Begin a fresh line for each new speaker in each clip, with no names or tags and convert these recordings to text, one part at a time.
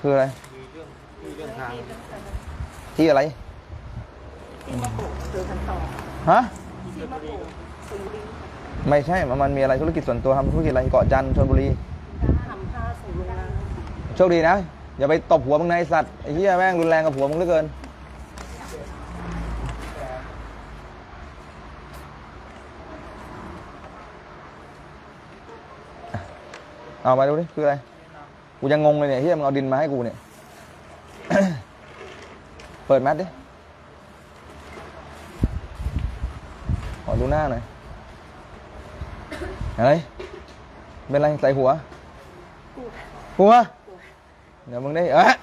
คืออะไร
มีเรื่องทาง
ที่อะไร
ที่มะโขงเจอกันต่อ
ฮะ
ที่มะโขงสุรินทร์
ไม่ใช่ มันมีอะไรธุรกิจส่วนตัวทำธุรกิจอะไรเกาะจันทร์ชลบุรี
ทำผ้าส่งโรงงาน
โชคดีนะ อย่าไปตบหัวมึงในะไอ้สัตว์ไอ้เหี้ยแม่งรุนแรงกับหัวมึงเหลือเกินเอามาดูดิ คืออะไร กูยังงงเลยเนี่ยเฮียมึงเอาดินมาให้กูเนี่ย เปิดแมสดิ ขอดูหน้าหน่อย อะไร เป็นไรใส่หัว หัว เดี๋ยวมึงได้เอ๊ะ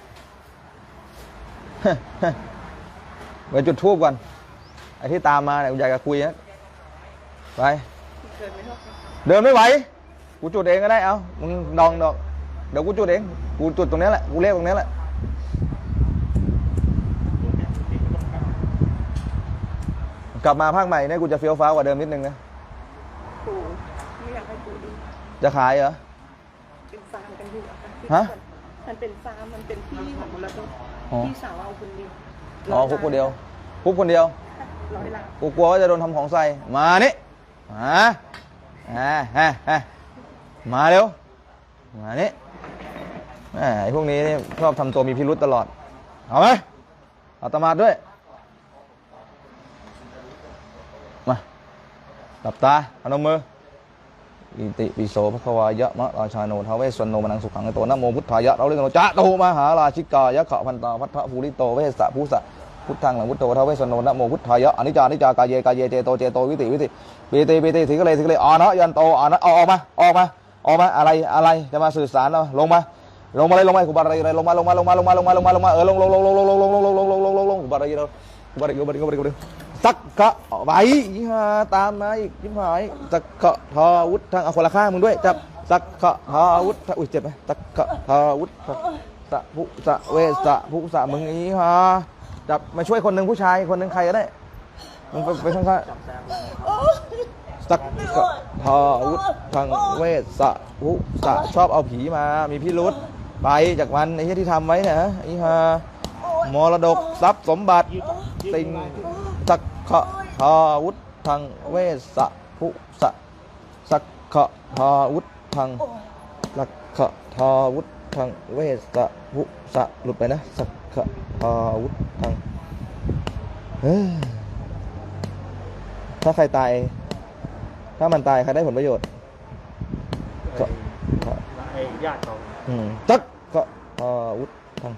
ไปจุดทูบก่อน ไอ้ที่ตามมาเนี่ยกูอยากจะคุยนะไป
เด
เดินไม่ไหว กูจุดเองก็ได้ เอามึงดองดอก เดี๋ยวกูจุดเอง กูจุดตรงนี้แหละ กูเรียกตรงนี้แหละ กลับมาภาคใหม่เนี่ยกูจะเฟี้ยวฟ้าวกว่าเดิมนิดนึงนะ
ปูไม่อยากให้ปูดู
จะขายเหรอ
เป็นฟาร์มกันอยู่อะค่ะที่
ฮะ
มันเป็นฟาร์มมันเป็นที่ของมรดก
อ๋อ
พี่สาวเอาคนเดียว
อ๋อคุกคนเดียวคุกคนเดียว
ร้อยล้าน
กูกลัวว่าจะโดนทำของใส่ มานี่มาฮะฮะฮะมาเร็ว มานี่แหม ไอ้พวกนี้ชอบทำตัวมีพิรุษตลอด เอาไหมเอาตมาดด้วย มา หลับตาพนมมืออิติปิโสภควายะมะราชาโนทาเวสสนโนมนังสุขังในโตนะโมพุทธายะเราเรียกกันว่าจะโตมหาราชิกายะขะพันตาพัทธภูริโตเวสสะภูสะพุทธังหลังพุทโธทาเวสสนโนนะโมพุทธายะอนิจจานิจจากายเยกายเยเจโตเจโตวิติวิติปีติปีติถิกเลยถิกเลยอานะยันโตอานะอาออกมาออกมาออกมาอะไรอะไรจะมาสื่อสารเราลงมา ลงมาเลยลงมากุบาระอะไรลงมาลงมาลงมาลงมาลงมาลงมาลงมาเออลงลงลงลงลงลงลงลงลงลงลงลงลงลงกุบาระอะไรกุบาระกุบาระกุบาระกุบาระสักกะไว้ยี่ห้าตามมาอีกยิ้มหายสักกะทาวุฒทางเอาคนละข้างมึงด้วยจับสักกะทาวุฒอุ้ยเจ็บไหมสักกะทาวุฒสะภุสะเวสะภุสะมึงอีฮะจับมาช่วยคนหนึ่งผู้ชายคนหนึ่งใครก็ได้มึงไปไปข้างๆสักกะทาวุฒทางเวสะภุสะชอบเอาผีมามีพิรุษ ไปจากมันไอ้ที่ที่ทำไว้เนี่ยฮะอีฮะมรดกทรัพย์สมบัติสิ่งสักขะทาวุธทางเวสะภุสะสักขะทาวุธทางสักขะทาวุธทางเวสะภุสะหลุดไปนะสักขะทาวุธทางเอ้ยถ้าใครตาย ถ้ามันตายใครได้ผลประโยชน์ก็
ไอ้ญาติเขา
อืมสัก ขะทาวุธทาง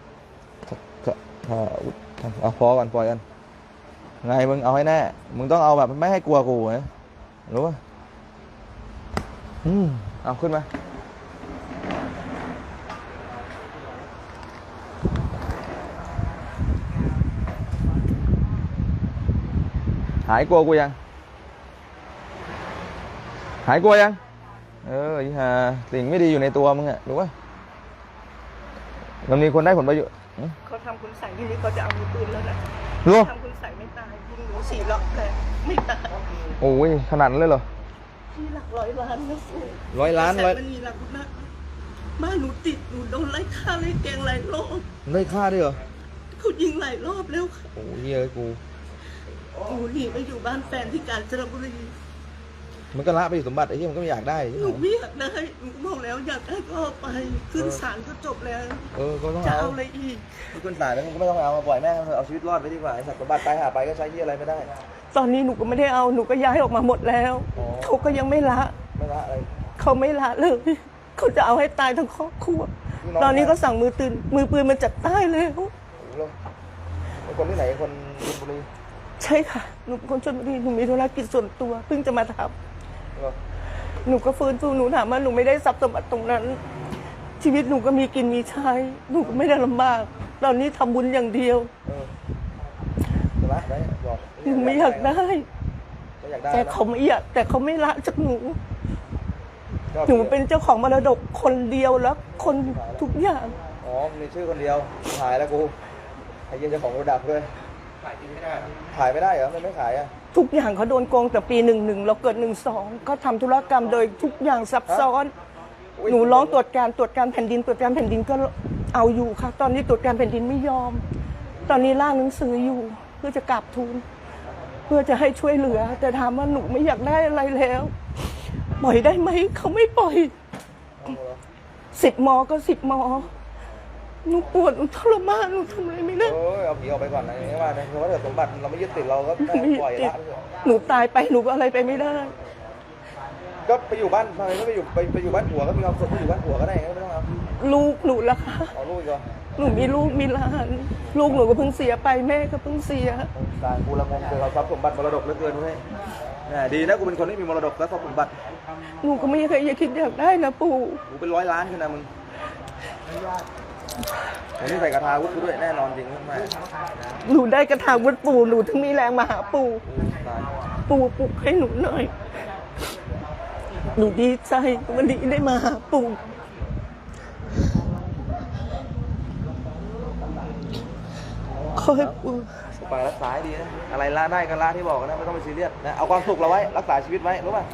กขะทาวุธทางเอาพอกันปล่อยกันไงมึงเอาให้แน่ มึงต้องเอาแบบไม่ให้กลัวกูนะรู้ป่ะอืมเอาขึ้นมาหายกลัวกูยัง หายกลัวยัง เออยี่ฮาสิ่งไม่ดีอยู่ในตัวมึงอะรู้ป่ะ มันมีคนได้ผลประโยชน์หึ
เขาทำคุณใส่ที่นี่เขาจะเอามือปืนแล้วนะ
รู้
ทำคุณใส่ไม่ตายยิงหนูสี่รอบแต่ไม่ตาย
โอ้ยขนาดนั้นเลยเหรอ
ที่หลักร้อยล้านนะสู
ร้อยล้าน
แต่
ร้อย
มันมีหลักนะบ้านหนูติดหนูโดนไล่ฆ่าไล่แกงหลายรอบ
ได้ค่าด้วยเหรอ
เขายิงหลายรอบแล้วค่ะ
โอ้ยเยอะกู
หนูหนีไปอยู่บ้านแฟนที่กาญจนบุรี
มันก็ละไปอยู่สมบัติไอ้ที่มันก็ไม่อยากได้
หนูไม่อยากได้หนูก็บอกแล้วอยากได้ก็เอาไปขึ้นศาลก็จบแล้ว
เออก็ต้อง
จะ
เอา
เอาอะไรอีก
ที่ขึ้นศาลแล้วมันก็ไม่ต้องเอามาปล่อยแม่งเถอะเอาชีวิตรอดไปดีกว่าไอ้สัตว์สมบัติตายหาไปก็ใช้ที่อะไรไม่ได้
ตอนนี้หนูก็ไม่ได้เอาหนูก็ย้ายออกมาหมดแล้ว
อ๋อ
เขาก็ยังไม่ละ
ไม่ละอะไร
เขาไม่ละเลยเขาจะเอาให้ตายทั้งครอบครัว
พี่น้อง
ตอนนี้ก็สั่งมือปืนมือปืนมันจัดใต้แล้ว
โอ้โหแล้วไอ้คนที่ไหนคนชลบุรี
ใช่ค่ะ หนูเป็นคนชนบุรีหนูมีธุรกิจส่วนตัว เพิ่งจะมาท
เหรอำ
หนูก็ฟื้นฟูหนูถามว่าหนูไม่ได้ทรัพย์สมบัติตรงนั้น ชีวิตหนูก็มีกินมีใช้ หนูก็ไม่ได้ลำบากตอนนี้ทำบุญอย่างเดียว
เออจะละได้บอก
หนูไม่อยากได้
ไม่อยากได้
แต่
นะ
เขาไม่อยากแต่เขาไม่ละจากหนู
ก็
หนูเป็นเจ้าของมรดกคนเดียวแล้ว คนทุกอย่าง
อ๋อมีชื่อคนเดียวขายแล้วกูไอ้เหี้ยเจ้าของโปรดักต์ด้วย ขายไม่ได้ขายไม่ได้เหรอมันไม่ขายอะ
ทุกอย่างเขาโดนโกงแต่ปีหนึ่งหนึ่งเราเกิดหนึ่งสองก็ทำธุรกรรมโดยทุกอย่างซับซ้อน
อุ๊ย
หนูร้องตรวจการตรวจการแผ่นดินตรวจการแผ่นดินก็เอาอยู่ค่ะ ตอนนี้ตรวจการแผ่นดินไม่ยอม ตอนนี้ร่างหนังสืออยู่เพื่อจะกราบทูลเพื่อจะให้ช่วยเหลือ แต่ถามว่าหนูไม่อยากได้อะไรแล้ว ปล่อยได้ไหมเขาไม่ปล่อยสิบมอก็สิบมอ หนูปวดหนูทรมานหนูทำอะไรไม่ได้
เออเอาผีออกไปก่อนนะนี่ว่าเพราะว่าถ้าสมบัติเราไม่ยึดติดเราก็
หนูไม่
ปล่อย
ติด
ละ
หนูตายไปหนูก็อะไรไปไม่ได้
ก็ไปอยู่บ้านทำไมก็ไปอยู่ไปไปอยู่บ้านผัวก็มีความสุขไปอยู่บ้านผัวก็ได้ก็ไม่ต้องเอา
ลูกหนูละคะ
เอาลูกอีกเหรอ
หนูมีลูกมีหลาน ลูกหนูก็เพิ่งเสียไปแม่ก็เพิ่งเสีย
การกูละงงเกิดเขาทรัพย์สมบัติมรดกเหลือเกินเว้ยแหมดีนะกูเป็นคนที่มีมรดกและทรัพย์สมบัติ
หนูก็ไม่เคยอยากคิดอยากได้นะปู่
กูเป็นร้อยล้านขึ้นนะมึง วันนี้ใส่กระทาวุฒิกูด้วยแน่นอนจริงไม่
หนูได้กระถางวัดปู่หนูถึงมีแรงมาหาปู่
ตาย
ปู่ปลุกให้หนูหน่อย หนูดีใจวันนี้ได้มาหาปู่ ขอให้ปู่
ไปรักษาให้ดีนะ อะไรละได้ก็ละที่บอกนะ ไม่ต้องไปซีเรียสนะ เอาความสุขเราไว้ รักษาชีวิตไว้รู้ป่ะ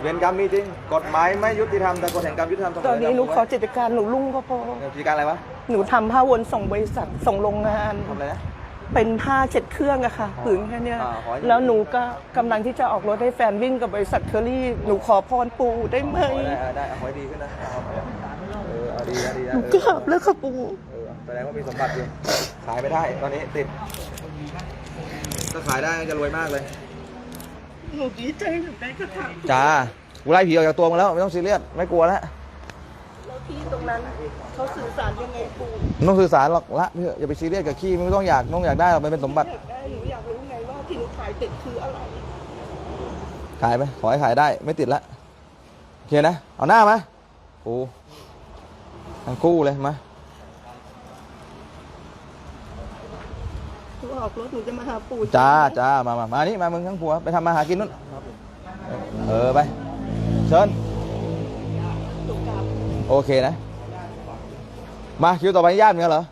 เวรกรรมมีจริง กฎหมายไม่ยุติธรรม แต่กฎแห่งกรรมยุติธรรมเสม
ตอนนี้หนูขอ
จ
จิตการหนูลุ่งก็พอ
กิจการอะไรวะ
หนูทำผ้าวนส่งบริษัทส่งโรงงาน
ทำอะไรนะ
เป็นผ้าเช็ดเครื่องอะค่ะผืนแค่เนี้ย
อ่าขอให้
แล้วหนูก็กำลังที่จะออกรถให้แฟนวิ่งกับบริษัทเคอรี่หนูขอพรปู่ได้ไหม
ขอให้ได้เอาได้เอาขอให้ดีขึ้นนะเอาเออเอาดีนะดีนะ
หนู
เออก
ราบแล้วค่ะปู่
เออแสดงว่ามีสมบัติอยู่ ขายไม่ได้ ตอนนี้ติด ถ้าขายได้จะรวยมากเลย
หนูดีใจหนูได้กระถาง
จ้ากูไล่ผีออกจากตัวมึงแล้ว ไม่ต้องซีเรียสไม่กลัวแล้ว
แล้วที่ตรงนั้นเขาสื่อสารยังไงปู่
ไม่ต้องสื่อสารหรอกละเพื่ออย่าไปซีเรียสกับขี้ไม่ต้องอยากต้องอยากได้หรอกมันเป็นสมบัติ
อยากได้หนูอยากรู้ไงว่าที่หนูขายติดคืออะไร
ขายไปขอให้ขายได้ไม่ติดละโอเคนะ เอาหน้ามาโอ้ทั้งคู่เลยมา
นูออกรถหนูจะมาหาปู่
จ้าจ้ามามามานี่มามึงทั้งผัวไปทำมาหากินนู่นเออไปเชิญ
หนูกราบ
โอเคนะ มาคิวต่อไปญาติมึงเหรอ